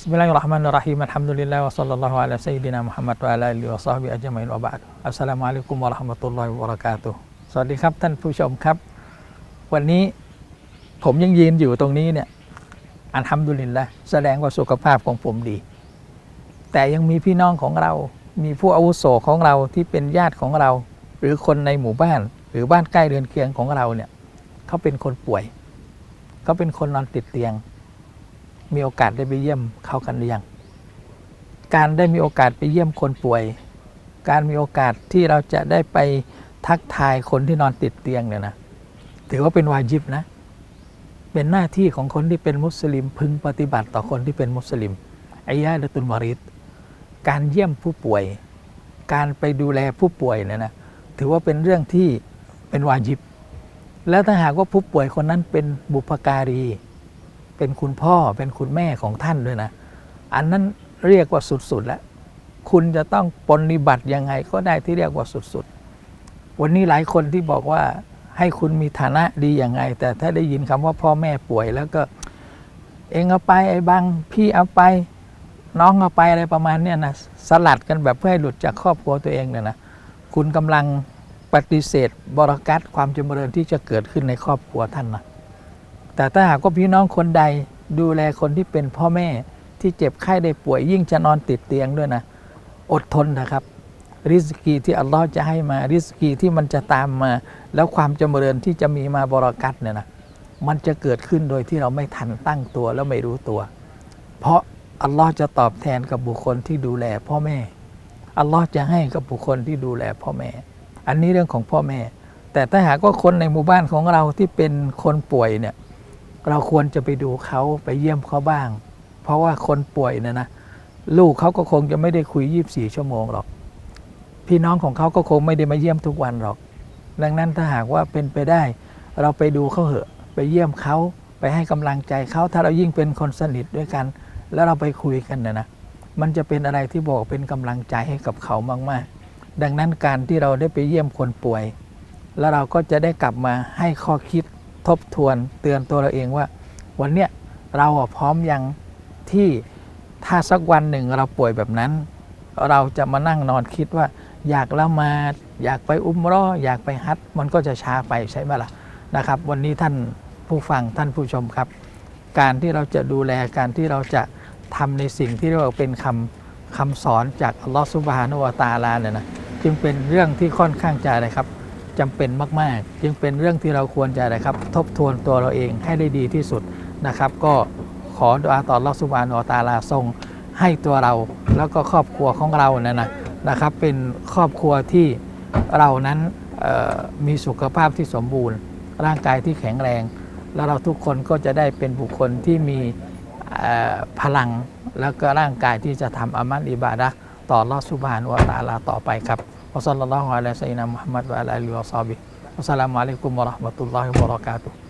Bismillahirrahmanirrahim. Alhamdulillah wa sallallahu ala sayyidina Muhammad wa ala alihi wa sahbihi ajma'in wa ba'd. Assalamualaikum warahmatullahi wabarakatuh. สวัสดีครับท่านผู้ชมครับ วันนี้ผมยังยืนอยู่ตรงนี้เนี่ยอันทำดุลินละแสดงว่าสุขภาพของผมดี แต่ยังมีพี่น้องของเรา มีผู้อาวุโสของเราที่เป็นญาติของเรา หรือคนในหมู่บ้าน หรือบ้านใกล้เรือนเคียงของเราเนี่ยเขาเป็นคนป่วยเขาเป็นคนนอนติดเตียง มีโอกาสได้ไปเยี่ยมเขากันหรือยังการได้มีโอกาสไปเยี่ยมคนป่วย การมีโอกาสที่เราจะได้ไปทักทายคนที่นอนติดเตียงเนี่ยนะถือว่าเป็นวาจิบนะ เป็นหน้าที่ของคนที่เป็นมุสลิมพึงปฏิบัติต่อคนที่เป็นมุสลิมอายะดะตุนวาริดการเยี่ยมผู้ป่วย การไปดูแลผู้ป่วยเนี่ยนะถือว่าเป็นเรื่องที่เป็นวาจิบ แล้วถ้าหากว่าผู้ป่วยคนนั้นเป็นบุพการี เป็นคุณพ่อเป็นคุณแม่ของท่านด้วยนะ อันนั้นเรียกว่าสุดๆแล้วคุณจะต้องปฏิบัติยังไงก็ได้ที่เรียกว่าสุดๆ วันนี้หลายคนที่บอกว่าให้คุณมีฐานะดีย่างไง แต่ถ้าได้ยินคำว่าพ่อแม่ป่วยแล้วก็เองเอาไปไอ้บางพี่เอาไปน้องเอาไปอะไรประมาณเนี้ยนะสลัดกันแบบเพื่อให้หลุดจากครอบครัวตัวเองเนี่ยนะคุณกำลังปฏิเสธบรกัตความจำเริญที่จะเกิดขึ้นในครอบครัวท่านนะ แต่ถ้าหากว่าพี่น้องคนใดดูแลคนที่เป็นพ่อแม่ที่เจ็บไข้ได้ป่วย ยิ่งจะนอนติดเตียงด้วยนะ อดทนนะครับ ริสกีที่อัลลอฮ์จะให้มา ริสกีที่มันจะตามมา แล้วความจำเริญที่จะมีมาบรากัตเนี่ยนะมันจะเกิดขึ้นโดยที่เราไม่ทันตั้งตัวแล้วไม่รู้ตัว เพราะอัลลอฮ์จะตอบแทนกับบุคคลที่ดูแลพ่อแม่ อัลลอฮ์จะให้กับบุคคลที่ดูแลพ่อแม่ อันนี้เรื่องของพ่อแม่ แต่ถ้าหากว่าคนในหมู่บ้านของเราที่เป็นคนป่วยเนี่ย เราควรจะไปดูเขาไปเยี่ยมเขาบ้าง เพราะว่าคนป่วยเนี่ยนะลูกเขาก็คงจะไม่ได้คุย 24 ชั่วโมงหรอก พี่น้องของเขาก็คงไม่ได้มาเยี่ยมทุกวันหรอก ดังนั้นถ้าหากว่าเป็นไปได้ เราไปดูเขาเหอะ ไปเยี่ยมเขาไปให้กำลังใจเขาถ้าเรายิ่งเป็นคนสนิทด้วยกัน แล้วเราไปคุยกันเนี่ยนะมันจะเป็นอะไรที่บอกเป็นกำลังใจให้กับเขามากๆ ดังนั้นการที่เราได้ไปเยี่ยมคนป่วย แล้วเราก็จะได้กลับมาให้ข้อคิด ทบทวนเตือนตัวเราเองว่า วันเนี้ยเราพร้อมยังที่ถ้าสักวันหนึ่งเราป่วยแบบนั้น เราจะมานั่งนอนคิดว่า อยากละมาอยากไปอุ้มเรออยากไปฮัจญ์มันก็จะช้าไปใช่ไหมล่ะนะครับ วันนี้ท่านผู้ฟังท่านผู้ชมครับ การที่เราจะดูแลการที่เราจะทำในสิ่งที่เรียกว่าเป็นคำคำสอนจากอัลลอฮฺสุบฮานุวะตาลาเนี่ยนะจึงเป็นเรื่องที่ค่อนข้างจะนะครับ จำเป็นมาก ๆ จึงเป็นเรื่องที่เราควรจะนะครับ ทบทวนตัวเราเองให้ได้ดีที่สุดนะครับ ก็ขอดุอาต่ออัลอสุบานอตาลาทรงให้ตัวเราแล้วก็ครอบครัวของเราเนี่ยนะนะครับ เป็นครอบครัวที่เรานั้นมีสุขภาพที่สมบูรณ์ ร่างกายที่แข็งแรง แล้วเราทุกคนก็จะได้เป็นบุคคลที่มีพลังแล้วก็ร่างกายที่จะทำอามัลอิบาดะต่ออัลอสุบานอตาลาต่อไปครับ wa sallallahu ala sayyidina Muhammad wa ala alihi wa sahbihi. Wassalamualaikum warahmatullahi wabarakatuh.